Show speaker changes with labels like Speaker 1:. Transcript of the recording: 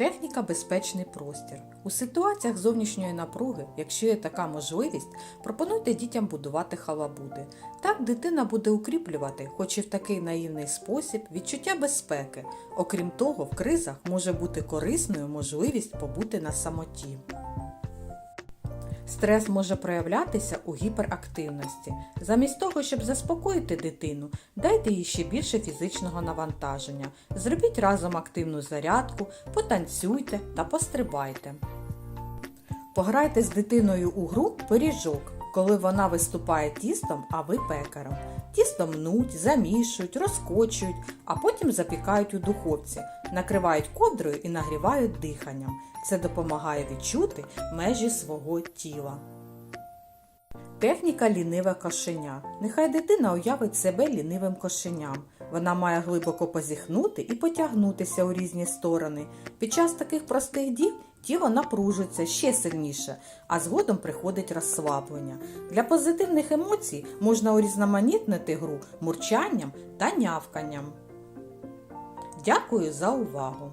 Speaker 1: Техніка безпечний простір. У ситуаціях зовнішньої напруги, якщо є така можливість, пропонуйте дітям будувати халабуди. Так дитина буде укріплювати, хоч і в такий наївний спосіб, відчуття безпеки. Окрім того, в кризах може бути корисною можливість побути на самоті. Стрес може проявлятися у гіперактивності. Замість того, щоб заспокоїти дитину, дайте їй ще більше фізичного навантаження. Зробіть разом активну зарядку, потанцюйте та пострибайте. Пограйте з дитиною у гру пиріжок, коли вона виступає тістом, а ви пекарем. Тісто мнуть, замішують, розкочують, а потім запікають у духовці, накривають ковдрою і нагрівають диханням. Це допомагає відчути межі свого тіла. Техніка ліниве кошеня. Нехай дитина уявить себе лінивим кошеням. Вона має глибоко позіхнути і потягнутися у різні сторони. Під час таких простих дій тіло напружується ще сильніше, а згодом приходить розслаблення. Для позитивних емоцій можна урізноманітнити гру мурчанням та нявканням. Дякую за увагу!